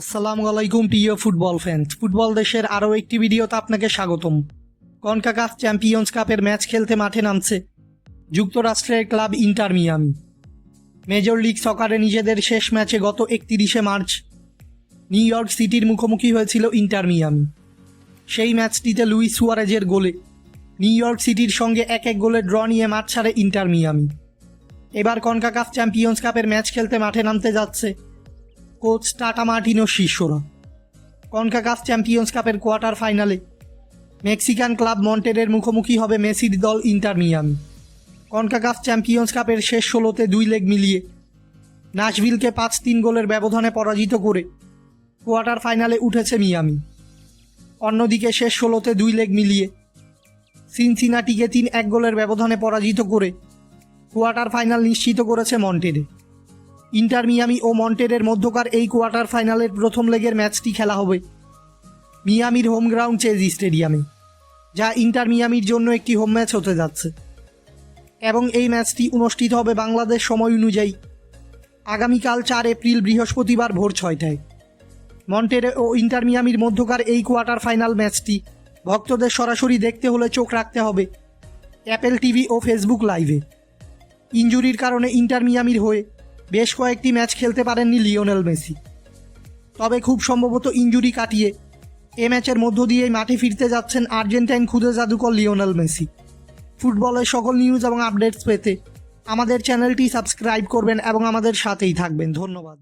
আসসালামু আলাইকুম, প্রিয় ফুটবল ফ্যান্স ফুটবল দেশের আরও একটি ভিডিওতে আপনাকে স্বাগতম। কনকাকাফ চ্যাম্পিয়ন্স কাপের ম্যাচ খেলতে মাঠে নামছে যুক্তরাষ্ট্রের club Inter Miami. Major league সকারে নিজেদের শেষ ম্যাচে গত একত্রিশে মার্চ নিউ ইয়র্ক সিটির মুখোমুখি হয়েছিল ইন্টার মিয়ামি। সেই ম্যাচটিতে লুইস সুয়ারেজের গোলে নিউ ইয়র্ক সিটির সঙ্গে এক এক গোলে ড্র নিয়ে মাঠ ছাড়ে ইন্টার মিয়ামি। এবার কনকাকাফ চ্যাম্পিয়ন্স কাপের ম্যাচ খেলতে মাঠে নামতে যাচ্ছে কোচ টাটা মার্টিনোর শিষ্যরা। কনকাকাফ চ্যাম্পিয়ন্স কাপের কোয়ার্টার ফাইনালে। মেক্সিকান ক্লাব মন্টেরের মুখোমুখি হবে মেসির দল ইন্টার মিয়ামি। কনকাকাফ চ্যাম্পিয়ন্স কাপের শেষ ষোলোতে দুই লেগ মিলিয়ে নাশভিলকে পাঁচ তিন গোলের ব্যবধানে পরাজিত করে কোয়ার্টার ফাইনালে উঠেছে মিয়ামি। অন্যদিকে শেষ ষোলোতে দুই লেগ মিলিয়ে সিনসিনাটিকে তিন এক গোলের ব্যবধানে পরাজিত করে কোয়ার্টার ফাইনাল নিশ্চিত করেছে মন্টেরে ইন্টার মিয়ামি ও মন্টেরের মধ্যকার এই কোয়ার্টার ফাইনালের প্রথম লেগের ম্যাচটি খেলা হবে মিয়ামির হোম গ্রাউন্ড চেজ স্টেডিয়ামে, যা ইন্টার মিয়ামির জন্য একটি হোম ম্যাচ হতে যাচ্ছে। এবং এই ম্যাচটি অনুষ্ঠিত হবে বাংলাদেশ সময় অনুযায়ী আগামীকাল চার এপ্রিল বৃহস্পতিবার ভোর ছয়টায়। মন্টেরে ও ইন্টার মিয়ামির মধ্যকার এই কোয়ার্টার ফাইনাল ম্যাচটি ভক্তদের সরাসরি দেখতে হলে চোখ রাখতে হবে অ্যাপেল টিভি ও ফেসবুক লাইভে। ইঞ্জুরির কারণে ইন্টার মিয়ামির হয়ে বেশ কয়েকটি ম্যাচ খেলতে পারেননি লিওনেল মেসি। তবে খুব সম্ভবত ইঞ্জুরি কাটিয়ে এ ম্যাচের মধ্য দিয়েই মাঠে ফিরতে যাচ্ছেন আর্জেন্টাইন ক্ষুদে জাদুকর লিওনেল মেসি। ফুটবলের সকল নিউজ এবং আপডেটস পেতে আমাদের চ্যানেলটি সাবস্ক্রাইব করবেন এবং আমাদের সাথেই থাকবেন। ধন্যবাদ।